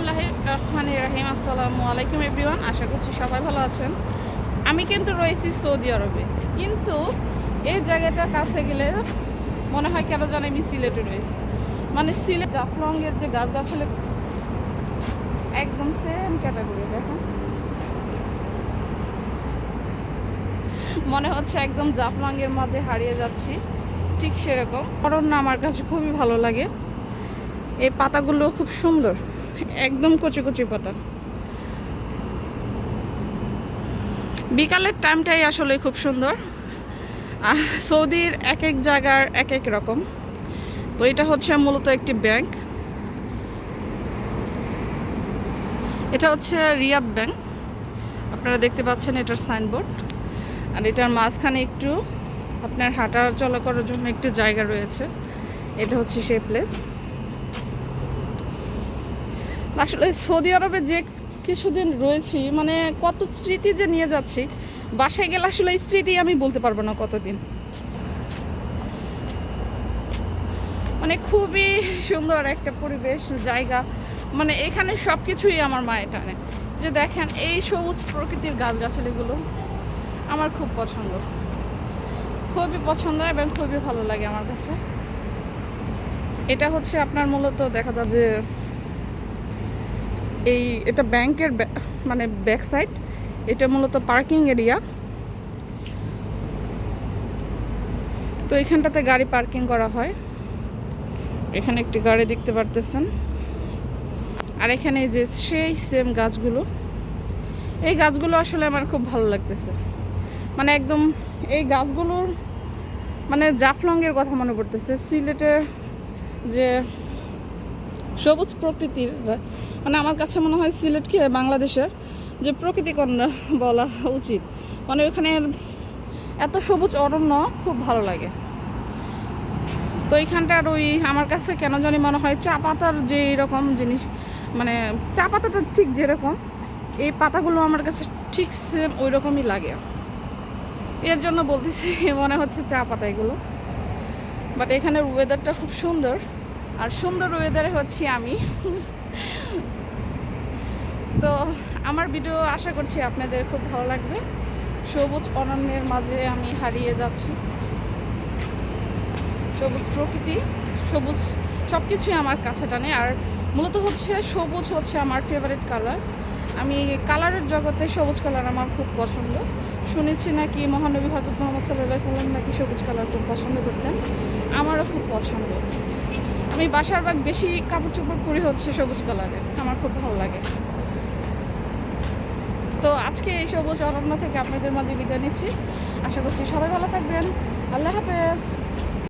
বিসমিল্লাহ রহমান রাহিম, আসসালামু আলাইকুম এভরিওয়ান, আশা করছি সবাই ভালো আছেন। আমি কিন্তু রয়েছি সৌদি আরবে, কিন্তু এই জায়গাটার কাছে গেলে মনে হয় কেন জানি আমি সিলেটে রয়েছি। মানে সিলেট জাফলংয়ের যে গাছ গাছলে একদম সেম ক্যাটাগরি দেখেন। মনে হচ্ছে একদম জাফলংয়ের মাঝে হারিয়ে যাচ্ছি, ঠিক সেরকম। অরণ্য আমার কাছে খুবই ভালো লাগে। এই পাতাগুলো খুব সুন্দর। একদম কচি কচি পাতা। বিকালের টাইমটাই আসলে খুব সুন্দর। আর সৌদির এক এক জায়গার এক এক রকম। তো এটা হচ্ছে মূলত একটি ব্যাংক এটা হচ্ছে রিয়াব ব্যাংক আপনারা দেখতে পাচ্ছেন এটার সাইনবোর্ড আর এটার মাঝখানে একটু আপনার হাঁটা চলা করার জন্য একটু জায়গা রয়েছে। এটা হচ্ছে সেই প্লেস আসলে সৌদি আরবে যে কিছুদিন রয়েছি মানে কত স্মৃতি যে নিয়ে যাচ্ছি, বাসায় গেলে আসলে স্মৃতি আমি বলতে পারব না কতদিন। মানে খুবই সুন্দর একটা পরিবেশ, জায়গা মানে এখানে সব কিছুই আমার মায়ের টানে। যে দেখেন এই সবুজ প্রকৃতির গাছগাছালিগুলো আমার খুব পছন্দ। খুবই পছন্দ এবং খুবই ভালো লাগে আমার কাছে। এটা হচ্ছে আপনার মূলত দেখা যায় যে এই, এটা ব্যাংকের মানে ব্যাক সাইড এটা মূলত পার্কিং এরিয়া তো এখানটাতে গাড়ি পার্কিং করা হয়। এখানে একটি গাড়ি দেখতে পারতেছেন। আর এখানে যে সেই সেম গাছগুলো। এই গাছগুলো আসলে আমার খুব ভালো লাগতেছে। মানে একদম এই গাছগুলোর মানে জাফলংয়ের কথা মনে পড়তেছে। সিলেটের যে সবুজ প্রকৃতির মানে আমার কাছে মনে হয় সিলেটকে বাংলাদেশের যে প্রকৃতি কন্যা বলা উচিত। মানে ওখানে এত সবুজ অরণ্য, খুব ভালো লাগে। তো এইখানটার ওই আমার কাছে কেন জানি মনে হয় চা পাতার যে এরকম জিনিস মানে চা পাতাটা ঠিক যেরকম, এই পাতাগুলো আমার কাছে ঠিক সেম ওই রকমই লাগে। এর জন্য বলতেছি, মনে হচ্ছে চা পাতা এগুলো। বাট এখানের ওয়েদারটা খুব সুন্দর। আর সুন্দর ওয়েদারে হচ্ছি আমি। তো আমার ভিডিও আশা করছি আপনাদের খুব ভালো লাগবে। সবুজ অরণ্যের মাঝে আমি হারিয়ে যাচ্ছি। সবুজ প্রকৃতি, সবুজ সব কিছুই আমার কাছে টানে। আর মূলত হচ্ছে সবুজ হচ্ছে আমার ফেভারিট কালার আমি কালারের জগতে সবুজ কালার আমার খুব পছন্দ। শুনেছি নাকি মহানবী হজরত মোহাম্মদ সাল্লাহ সাল্লাম নাকি সবুজ কালার খুব পছন্দ করতেন। আমারও খুব পছন্দ। আমি বাসার বাগ বেশি কাপড় চোপড় পরি হচ্ছে সবুজ কালারের আমার খুব ভালো লাগে। তো আজকে এই সবুজ অরণ্য থেকে আপনাদের মাঝে বিদায় নিচ্ছি। আশা করছি সবাই ভালো থাকবেন। আল্লাহ হাফেজ।